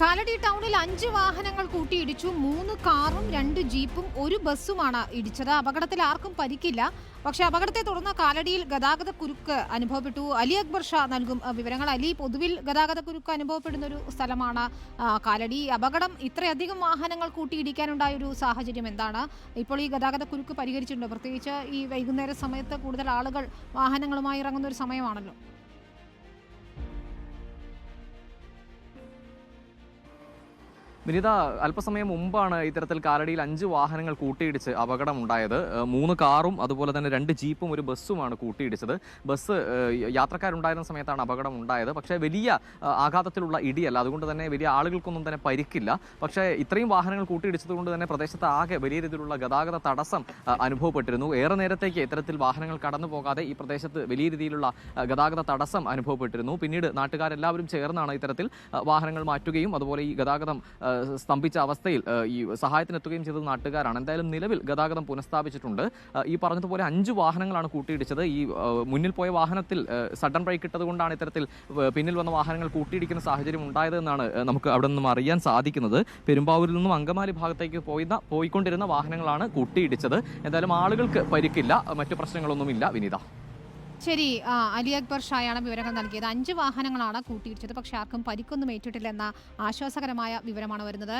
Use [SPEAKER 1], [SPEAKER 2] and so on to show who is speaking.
[SPEAKER 1] കാലടി ടൗണിൽ അഞ്ച് വാഹനങ്ങൾ കൂട്ടിയിടിച്ചു. മൂന്ന് കാറും രണ്ട് ജീപ്പും ഒരു ബസ്സുമാണ് ഇടിച്ചത്. അപകടത്തിൽ ആർക്കും പരിക്കില്ല. പക്ഷേ അപകടത്തെ തുടർന്ന് കാലടിയിൽ ഗതാഗത കുരുക്ക് അനുഭവപ്പെട്ടു. അലി അക്ബർ ഷാ നൽകും വിവരങ്ങൾ. അലി പൊതുവിൽ ഗതാഗത കുരുക്ക് അനുഭവപ്പെടുന്ന ഒരു സ്ഥലമാണ് കാലടി. അപകടം ഇത്രയധികം വാഹനങ്ങൾ കൂട്ടിയിടിക്കാനുണ്ടായ ഒരു സാഹചര്യം എന്താണ്? ഇപ്പോൾ ഈ ഗതാഗത കുരുക്ക് പരിഹരിച്ചിട്ടുണ്ട്? പ്രത്യേകിച്ച് ഈ വൈകുന്നേര സമയത്ത് കൂടുതൽ ആളുകൾ വാഹനങ്ങളുമായി ഇറങ്ങുന്ന ഒരു സമയമാണല്ലോ.
[SPEAKER 2] വിനിത അല്പസമയം മുമ്പാണ് ഇത്തരത്തിൽ കാലടിയിൽ അഞ്ച് വാഹനങ്ങൾ കൂട്ടിയിടിച്ച് അപകടമുണ്ടായത്. മൂന്ന് കാറും അതുപോലെ തന്നെ രണ്ട് ജീപ്പും ഒരു ബസ്സുമാണ് കൂട്ടിയിടിച്ചത്. ബസ് യാത്രക്കാരുണ്ടായിരുന്ന സമയത്താണ് അപകടം ഉണ്ടായത് പക്ഷേ വലിയ ആഘാതത്തിലുള്ള ഇടിയല്ല. അതുകൊണ്ട് തന്നെ വലിയ ആളുകൾക്കൊന്നും തന്നെ പരിക്കില്ല. പക്ഷേ ഇത്രയും വാഹനങ്ങൾ കൂട്ടിയിടിച്ചതുകൊണ്ട് തന്നെ പ്രദേശത്ത് ആകെ വലിയ രീതിയിലുള്ള ഗതാഗത തടസ്സം അനുഭവപ്പെട്ടിരുന്നു. ഏറെ നേരത്തേക്ക് ഇത്തരത്തിൽ വാഹനങ്ങൾ കടന്നു പോകാതെ ഈ പ്രദേശത്ത് വലിയ രീതിയിലുള്ള ഗതാഗത തടസ്സം അനുഭവപ്പെട്ടിരുന്നു. പിന്നീട് നാട്ടുകാരെല്ലാവരും ചേർന്നാണ് ഇത്തരത്തിൽ വാഹനങ്ങൾ മാറ്റുകയും അതുപോലെ ഈ ഗതാഗതം സ്തംഭിച്ച അവസ്ഥയിൽ ഈ സഹായത്തിനെത്തുകയും ചെയ്തത് നാട്ടുകാരാണ്. എന്തായാലും നിലവിൽ ഗതാഗതം പുനഃസ്ഥാപിച്ചിട്ടുണ്ട്. ഈ പറഞ്ഞതുപോലെ അഞ്ച് വാഹനങ്ങളാണ് കൂട്ടിയിടിച്ചത്. ഈ മുന്നിൽ പോയ വാഹനത്തിൽ സഡൻ ബ്രേക്ക് ഇട്ടതുകൊണ്ടാണ് ഇത്തരത്തിൽ പിന്നിൽ വന്ന വാഹനങ്ങൾ കൂട്ടിയിടിക്കുന്ന സാഹചര്യം ഉണ്ടായതെന്നാണ് നമുക്ക് അവിടെ നിന്നും അറിയാൻ സാധിക്കുന്നത്. പെരുമ്പാവൂരിൽ നിന്നും അങ്കമാലി ഭാഗത്തേക്ക് പോയിരുന്ന പോയിക്കൊണ്ടിരുന്ന വാഹനങ്ങളാണ് കൂട്ടിയിടിച്ചത്. എന്തായാലും ആളുകൾക്ക് പരിക്കില്ല. മറ്റു പ്രശ്നങ്ങളൊന്നുമില്ല. വിനീത.
[SPEAKER 1] ശരി അലി അക്ബർ ഷായാണ് വിവരങ്ങൾ നൽകിയത്. അഞ്ച് വാഹനങ്ങളാണ് കൂട്ടിയിടിച്ചത്. പക്ഷേ ആർക്കും പരിക്കൊന്നും ഏറ്റിട്ടില്ലെന്ന ആശ്വാസകരമായ വിവരമാണ് വരുന്നത്.